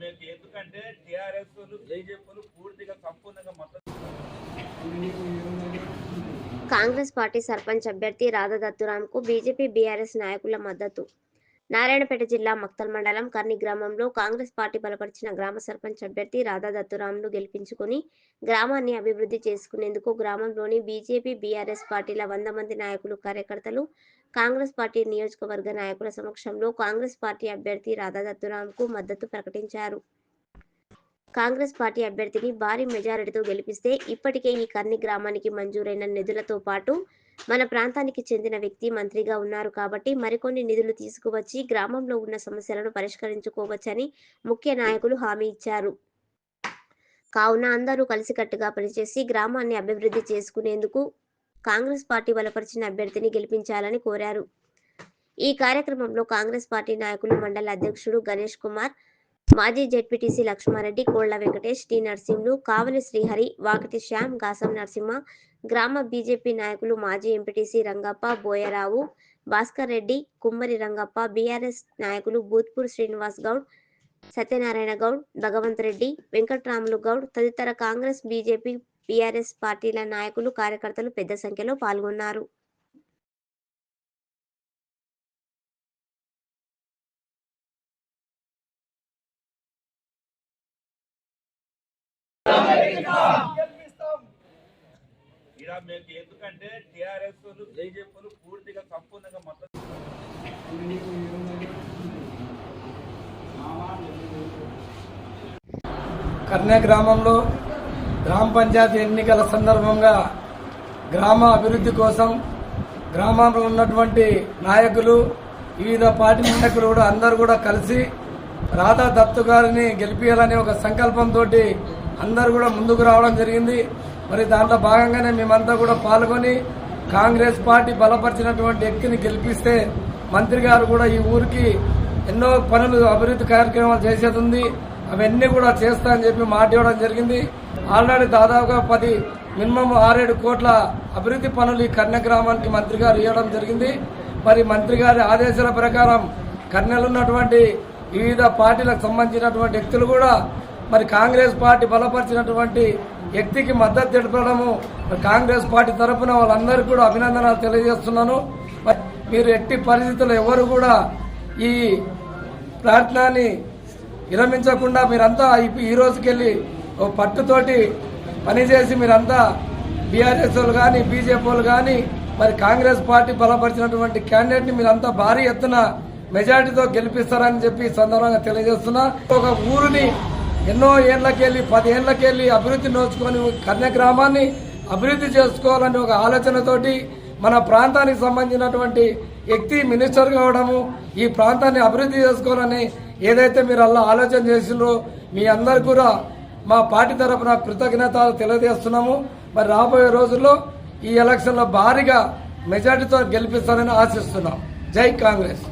మీకు ఎందుకంటే TRS BJP పూర్తిగా సంపూర్ణంగా మద్దతు కాంగ్రెస్ పార్టీ సర్పంచ్ అభ్యర్థి రాధా దత్తురాంకు బీజేపీ బీఆర్ఎస్ నాయకుల మద్దతు. నారాయణపేట జిల్లా మక్తల్ మండలం కర్ని గ్రామంలో కాంగ్రెస్ పార్టీ బలపరిచిన గ్రామ సర్పంచ్ అభ్యర్థి రాధా దత్తురాములు గెలిపించుకుని గ్రామాన్ని అభివృద్ధి చేసుకునేందుకు గ్రామంలోని బీజేపీ బీఆర్ఎస్ పార్టీల వంద మంది నాయకులు కార్యకర్తలు కాంగ్రెస్ పార్టీ నియోజకవర్గ నాయకుల సమక్షంలో కాంగ్రెస్ పార్టీ అభ్యర్థి రాధా దత్తురాంకు మద్దతు ప్రకటించారు. కాంగ్రెస్ పార్టీ అభ్యర్థిని భారీ మెజారిటీతో గెలిపిస్తే ఇప్పటికే ఈ కర్ని గ్రామానికి మంజూరైన నిధులతో పాటు మన ప్రాంతానికి చెందిన వ్యక్తి మంత్రిగా ఉన్నారు కాబట్టి మరికొన్ని నిధులు తీసుకువచ్చి గ్రామంలో ఉన్న సమస్యలను పరిష్కరించుకోవచ్చని ముఖ్య నాయకులు హామీ ఇచ్చారు. కావున అందరూ కలిసికట్టుగా పనిచేసి గ్రామాన్ని అభివృద్ధి చేసుకునేందుకు కాంగ్రెస్ పార్టీ బలపరిచిన అభ్యర్థిని గెలిపించాలని కోరారు. ఈ కార్యక్రమంలో కాంగ్రెస్ పార్టీ నాయకులు మండల అధ్యక్షుడు గణేష్ కుమార్ మాజీ జెడ్పీటీసీ లక్ష్మారెడ్డి కోళ్ళ వెంకటేష్ టి నరసింహులు కావలి శ్రీహరి వాకిటి శ్యామ్ గాసం నరసింహ గ్రామ బీజేపీ నాయకులు మాజీ ఎంపీటీసీ రంగప్ప బోయరావు భాస్కర్ రెడ్డి కుమ్మరి రంగప్ప బీఆర్ఎస్ నాయకులు భూత్పూర్ శ్రీనివాస్ గౌడ్ సత్యనారాయణ గౌడ్ భగవంత్ రెడ్డి వెంకట్రాములు గౌడ్ తదితర కాంగ్రెస్ బీజేపీ బీఆర్ఎస్ పార్టీల నాయకులు కార్యకర్తలు పెద్ద సంఖ్యలో పాల్గొన్నారు. మీకు ఎందుకంటే టిఆర్ఎస్ బీజేపీ పూర్తిగా సంపూర్ణంగా మద్దతు కన్యా గ్రామంలో గ్రామ పంచాయతీ ఎన్నికల సందర్భంగా గ్రామ అభివృద్ధి కోసం గ్రామంలో ఉన్నటువంటి నాయకులు వివిధ పార్టీ నాయకులు కూడా అందరూ కూడా కలిసి రాధా దత్తు గారిని గెలిపించాలని ఒక సంకల్పంతో అందరూ కూడా ముందుకు రావడం జరిగింది. మరి దాంట్లో భాగంగానే మేమంతా కూడా పాల్గొని కాంగ్రెస్ పార్టీ బలపరిచినటువంటి వ్యక్తిని గెలిపిస్తే మంత్రి గారు కూడా ఈ ఊరికి ఎన్నో పనులు అభివృద్ధి కార్యక్రమాలు చేసేది ఉంది అవన్నీ కూడా చేస్తా అని చెప్పి మాట ఇవ్వడం జరిగింది. ఆల్రెడీ దాదాపుగా పది మినిమం ఆరేడు కోట్ల అభివృద్ధి పనులు ఈ కర్ణ గ్రామానికి మంత్రి గారు ఇవ్వడం జరిగింది. మరి మంత్రి గారి ఆదేశాల ప్రకారం కన్యలు ఉన్నటువంటి వివిధ పార్టీలకు సంబంధించినటువంటి వ్యక్తులు కూడా మరి కాంగ్రెస్ పార్టీ బలపరిచినటువంటి వ్యక్తికి మద్దతు తెలపడము. కాంగ్రెస్ పార్టీ తరఫున వాళ్ళందరికీ కూడా అభినందనలు తెలియజేస్తున్నాను. మీరు ఎట్టి పరిస్థితుల్లో ఎవరు కూడా ఈ ప్రార్థనని విరమించకుండా మీరంతా ఈ- ఈ రోజుకెళ్ళి పట్టుతోటి పనిచేసి మీరంతా బీఆర్ఎస్ వాళ్ళు కానీ బీజేపీ వాళ్ళు కానీ మరి కాంగ్రెస్ పార్టీ బలపరిచినటువంటి క్యాండిడేట్ని మీరంతా భారీ ఎత్తున మెజార్టీతో గెలిపిస్తారని చెప్పి సందర్భంగా తెలియజేస్తున్నా. ఒక ఊరిని ఎన్నో ఏళ్ళకెళ్ళి పది ఏళ్ళకెళ్ళి అభివృద్ధి నోచుకొని కన్య గ్రామాన్ని అభివృద్ధి చేసుకోవాలని ఒక ఆలోచనతోటి మన ప్రాంతానికి సంబంధించినటువంటి వ్యక్తి మినిస్టర్ కావడము ఈ ప్రాంతాన్ని అభివృద్ధి చేసుకోవాలని ఏదైతే మీరు అలా ఆలోచన చేసిండ్రో మీ అందరు కూడా మా పార్టీ తరఫున కృతజ్ఞతలు తెలియజేస్తున్నాము. మరి రాబోయే రోజుల్లో ఈ ఎలక్షన్లో భారీగా మెజార్టీతో గెలిపిస్తారని ఆశిస్తున్నాం. జై కాంగ్రెస్.